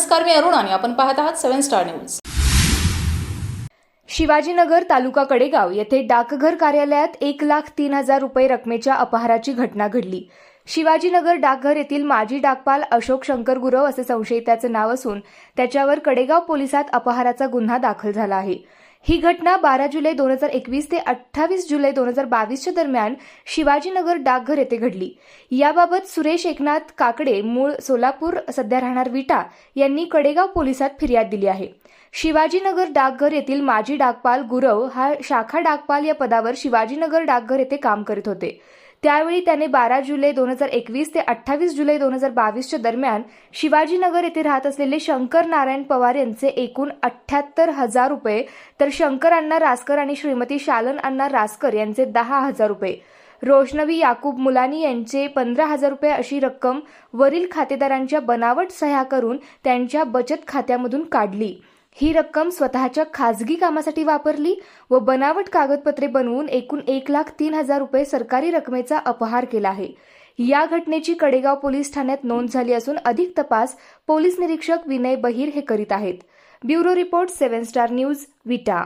नमस्कार मी अरुण आणि आपण पाहत आहात seven star news. Shivajinagar taluka Kadegaon येथे डाकघर कार्यालयात एक लाख तीन हजार रुपये रकमेच्या अपहाराची घटना घडली. शिवाजीनगर डाकघर येथील माजी डाकपाल अशोक शंकर गुरव असे संशयिताचे नाव असून त्याच्यावर कडेगाव पोलिसात अपहाराचा गुन्हा दाखल झाला आहे. ही घटना बारा जुलै दोन हजार एकवीस ते अठ्ठावीस जुलै दोन हजार बावीसच्या दरम्यान शिवाजीनगर डाकघर येथे घडली. याबाबत सुरेश एकनाथ काकडे मूळ सोलापूर सध्या राहणार विटा यांनी कडेगाव पोलिसात फिर्याद दिली आहे. शिवाजीनगर डाकघर येथील माजी डाकपाल गुरव हा शाखा डाकपाल या पदावर शिवाजीनगर डाकघर येथे काम करीत होते. त्यावेळी त्याने बारा जुलै दोन हजार एकवीस ते अठ्ठावीस जुलै दोन हजार बावीसच्या दरम्यान शिवाजीनगर येथे राहत असलेले शंकर नारायण पवार यांचे एकूण अठ्ठ्याहत्तर हजार रुपये तर शंकर अण्णा रासकर आणि श्रीमती शालन अण्णा रासकर यांचे दहा हजार रुपये. रोशनवी याकूब मुलानी यांचे पंधरा हजार रुपये अशी रक्कम वरील खातेदारांच्या बनावट सह्या करून त्यांच्या बचत खात्यामधून काढली. ही रक्कम स्वतःच्या खाजगी कामासाठी वापरली व बनावट कागदपत्रे बनवून एकूण एक लाख तीन हजार रुपये सरकारी रकमेचा अपहार केला आहे. या घटनेची कडेगाव पोलीस ठाण्यात नोंद झाली असून अधिक तपास पोलीस निरीक्षक विनय बहिर हे करीत आहेत. Bureau report seven star news Vita.